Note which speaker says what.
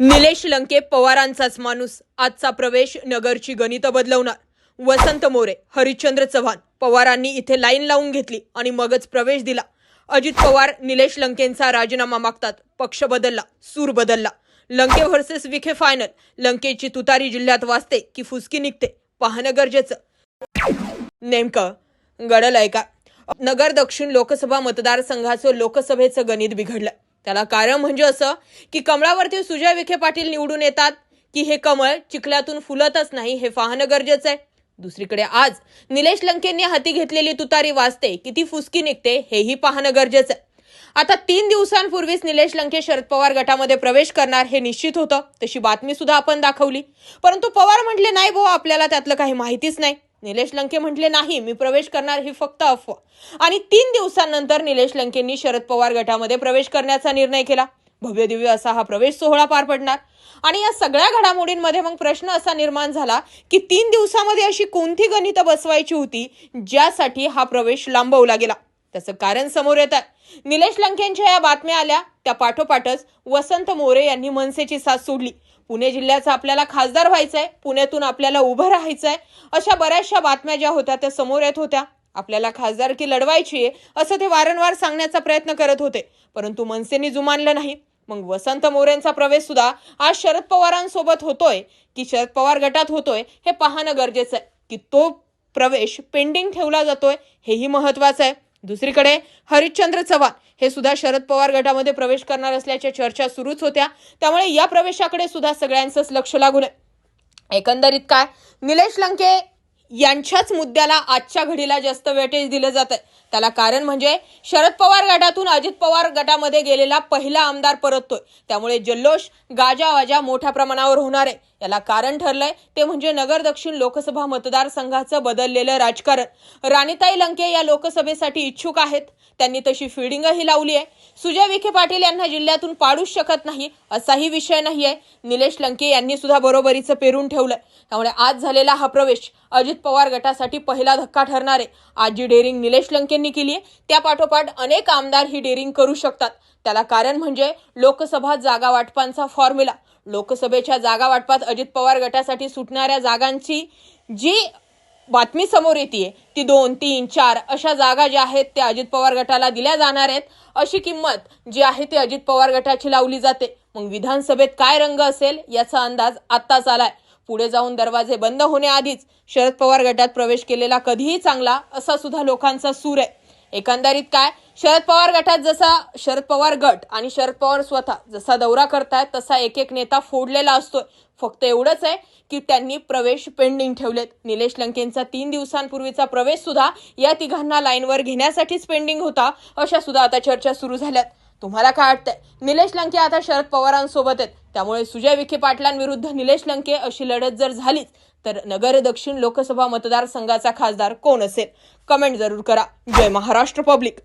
Speaker 1: निलेश लंके पवारांचाच माणूस. आजचा प्रवेश नगरची गणित बदलवणार. वसंत मोरे हरिश्चंद्र चव्हाण पवारांनी इथे लाईन लावून घेतली आणि मगच प्रवेश दिला. अजित पवार निलेश लंकेंचा राजीनामा मागतात. पक्ष बदलला सूर बदलला. लंके व्हर्सेस विखे फायनल लंकेची तुतारी जिल्ह्यात वाजते की फुसकी निघते पाहणं गरजेचं. नेमकं घडलंय का? नगर दक्षिण लोकसभा मतदारसंघाचं लोकसभेचं गणित बिघडलं. त्याला कारण म्हणजे असं की कमळावरती सुजय विखे पाटील निवडून येतात की हे कमळ चिखल्यातून फुलतच नाही हे पाहणं गरजेचं आहे. दुसरीकडे आज निलेश लंकेंनी हाती घेतलेली तुतारी वाजते किती फुसकी निघते हेही पाहणं गरजेचं आहे. आता तीन दिवसांपूर्वीच निलेश लंके शरद पवार गटामध्ये प्रवेश करणार हे निश्चित होतं तशी बातमी सुद्धा आपण दाखवली. परंतु पवार म्हटले नाही भाऊ आपल्याला त्यातलं काही माहितीच नाही. निलेश लंके म्हटले नाही मी प्रवेश करणार ही फक्त अफवा. आणि तीन दिवसांनंतर निलेश लंकेंनी शरद पवार गटामध्ये प्रवेश करण्याचा निर्णय केला. भव्य दिव्य असा हा प्रवेश सोहळा पार पडणार. आणि या सगळ्या घडामोडींमध्ये मग प्रश्न असा निर्माण झाला की तीन दिवसामध्ये अशी कोणती गणितं बसवायची होती ज्यासाठी हा प्रवेश लांबवला गेला. त्याचं कारण समोर येत आहे निलेश लंकेंच्या या बातम्या आल्या त्या पाठोपाठच वसंत मोरे यांनी मनसेची साथ सोडली. पुणे जिल्ह्याचा आपल्याला खासदार व्हायचंय पुण्यातून आपल्याला उभं राहायचंय अशा बऱ्याचशा बातम्या ज्या होत्या त्या समोर येत होत्या. आपल्याला खासदारकी लढवायची आहे असं ते वारंवार सांगण्याचा प्रयत्न करत होते. परंतु मनसेने जुमानलं नाही. मग वसंत मोरेंचा प्रवेश सुद्धा आज शरद पवारांसोबत होतोय. की शरद पवार गटात होतोय हे पाहणं गरजेचं आहे. की तो प्रवेश पेंडिंग ठेवला जातोय हेही महत्वाचं आहे. दुसरीकडे हरिश्चंद्र चव्हाण हे सुद्धा शरद पवार गटामध्ये प्रवेश करणार असल्याच्या चर्चा सुरूच होत्या. त्यामुळे या प्रवेशाकडे सुद्धा सगळ्यांचंच लक्ष लागून आहे. एकंदरीत काय? निलेश लंके यांच्याच मुद्द्याला आजच्या घडीला जास्त वेटेज दिलं जात आहे त्याला कारण म्हणजे शरद पवार गटातून अजित पवार गटामध्ये गेलेला पहिला आमदार परततोय. त्यामुळे जल्लोष गाजावाजा मोठ्या प्रमाणावर होणार आहे. याला कारण ठरलंय ते म्हणजे नगर दक्षिण लोकसभा मतदारसंघाचं बदललेलं राजकारण. राणीताई लंके या लोकसभेसाठी इच्छुक आहेत. त्यांनी तशी फिडिंगही लावली आहे. सुजय विखे पाटील यांना जिल्ह्यातून पाडूच शकत नाही असाही विषय नाही आहे निलेश लंके यांनी सुद्धा बरोबरीचं पेरून ठेवलंय. त्यामुळे आज झालेला हा प्रवेश अजित पवार गटासाठी पहिला धक्का ठरणार आहे. आज जी निलेश निलेश यांनी केली आहे त्या पाठोपाठ अनेक आमदार ही डेअरिंग करू शकतात. त्याला कारण म्हणजे लोकसभा जागा वाटपांचा फॉर्म्युला लोकसभेच्या जागा वाटपात अजित पवार गटासाठी सुटणाऱ्या जागांची जी बातमी समोर येते ती दोन तीन चार अशा जागा ज्या आहेत त्या अजित पवार गटाला दिल्या जाणार आहेत. अशी किंमत जी आहे ती अजित पवार गटाची लावली जाते. मग विधानसभेत काय रंग असेल याचा अंदाज आत्ताच आलाय. पुढे जाऊन दरवाजे बंद होण्याआधीच शरद पवार गटात प्रवेश केलेला कधीही चांगला असा सुद्धा लोकांचा सूर आहे. एकंदरीत काय? शरद पवार गटात जसा शरद पवार गट आणि शरद पवार स्वतः जसा दौरा करतायत तसा एक एक नेता फोडलेला असतोय. फक्त एवढंच आहे की त्यांनी प्रवेश पेंडिंग ठेवलेत. निलेश लंकेंचा तीन दिवसांपूर्वीचा प्रवेश सुद्धा या तिघांना लाईनवर घेण्यासाठीच पेंडिंग होता अशा सुद्धा आता चर्चा सुरू झाल्यात. तुम्हाला काय वाटतंय? निलेश लंके आता शरद पवारांसोबत आहेत. त्यामुळे सुजय विखे पाटलांविरुद्ध निलेश लंके अशी लढत जर झालीच तर नगर दक्षिण लोकसभा मतदारसंघाचा खासदार कोण असेल? कमेंट जरूर करा. जय महाराष्ट्र पब्लिक